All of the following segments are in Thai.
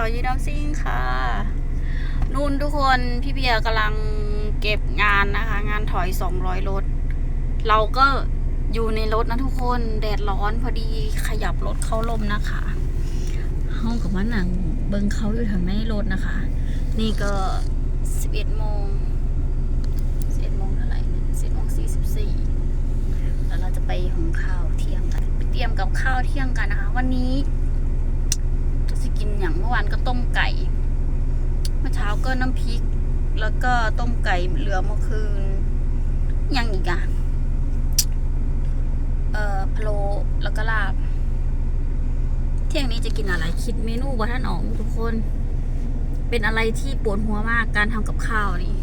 าวยีดัมซิ่งค่ะนู่นทุกคนพี่เบียร์กำลังเก็บงานนะคะ งานถอย 200รถเราก็อยู่ในรถนะทุกคนแดดร้อนพอดีขยับรถเข้าลมนะคะห้องกับว่าหนังเบิงเขาอยู่ทางในรถนะคะ นี่ก็ 11โมง11โมงเท่าไหร่เนี่ย11โมง44แล้วเราจะไปหุงข้าวเที่ยงกันไปเตรียมกับข้าวเที่ยงกันนะคะ วันนี้ จะสิกินอย่างเมื่อวานก็ต้มไก่ เมื่อเช้า ก็น้ำพริก แล้วก็ต้มไก่เหลือเมื่อคืน ยังอีกอะเอ่อพะโลแล้วก็ลาบ เที่ยงนี้จะกินอะไรคิดเมนูว่าท่านออกทุกคน เป็นอะไรที่ปวดหัวมากการทำกับข้าวนี่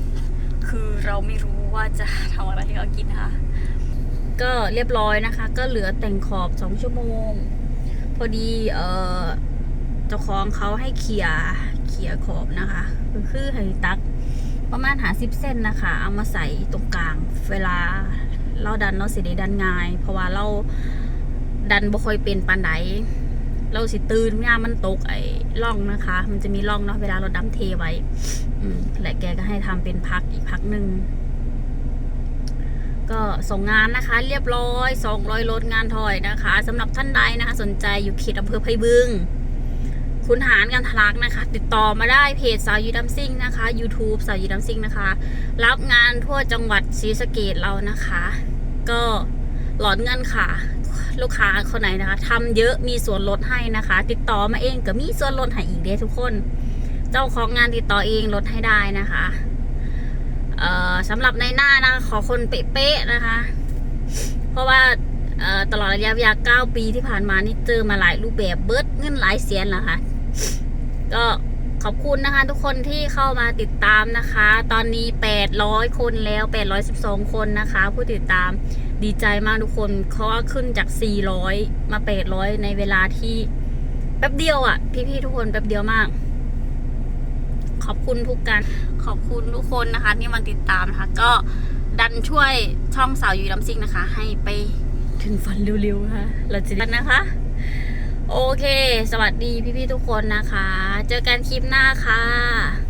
คือเราไม่รู้ว่าจะทำอะไรให้เขากินนะคะก็เรียบร้อยนะคะ ก็เหลือแต่งขอบสองชั่วโมง พอดีเอ่อเจ้าของเขาให้เขี่ย ขียขอบนะคะ คือคือให้ตักประมาณหาสิบเส้นนะคะ เอามาใส่ตรงกลาง เวลาเราดันเราสิได้ดันง่าย เพราะว่าเราดันบ่ค่อยเป็นปานใดเราสิตื่นงามมันตกไอ้ร่องนะคะ มันจะมีร่องเนาะเวลาเราดั้มเทไว้ อืมและแกก็ให้ทำเป็นพักอีกพักหนึ่งก็ส่งงานนะคะ เรียบร้อย200รถงานถอยนะคะสำหรับท่านใดนะคะ สนใจอยู่เขตอำเภอไพบึง คุณหารกันทะลักนะคะ ติดต่อมาได้เพจสาวยูดัมซิ่งนะคะ YouTube สาวยูดัมซิ่งนะคะ รับงานทั่วจังหวัดศรีสะเกดเรานะคะ ก็หลอดเงินค่ะ ลูกค้าคนไหนนะคะทำเยอะมีส่วนลดให้นะคะ ติดต่อมาเองก็มีส่วนลดให้อีกเด้ทุกคน เจ้าของงานติดต่อเองลดให้ได้นะคะเออสำหรับในหน้านะคะขอคนเป๊ะๆนะคะ เพราะว่าตลอดระยะเวลา 9 ปีที่ผ่านมานี่เจอมาหลายรูปแบบเบิดเงินหลายเสียนแล้วค่ะ ก็ขอบคุณนะคะ ทุกคนที่เข้ามาติดตามนะคะ ตอนนี้ 800 คนแล้ว 812 คนนะคะ ผู้ติดตามดีใจมากทุกคนเขาว่าขึ้นจาก 400 มา 800 ในเวลาที่แป๊บเดียวอะ่ะ พี่ๆทุกคนแป๊บเดียวมาก ขอบคุณทุกการขอบคุณทุกคนนะคะ ที่มาติดตามนะคะ ก็ดันช่วยช่องสาวยูดัมซิงนะคะ ให้ไปถึงฝันเร็วๆค่ะเราจะกันนะคะ โอเค สวัสดีพี่ๆทุกคนนะคะ เจอกันคลิปหน้าค่ะ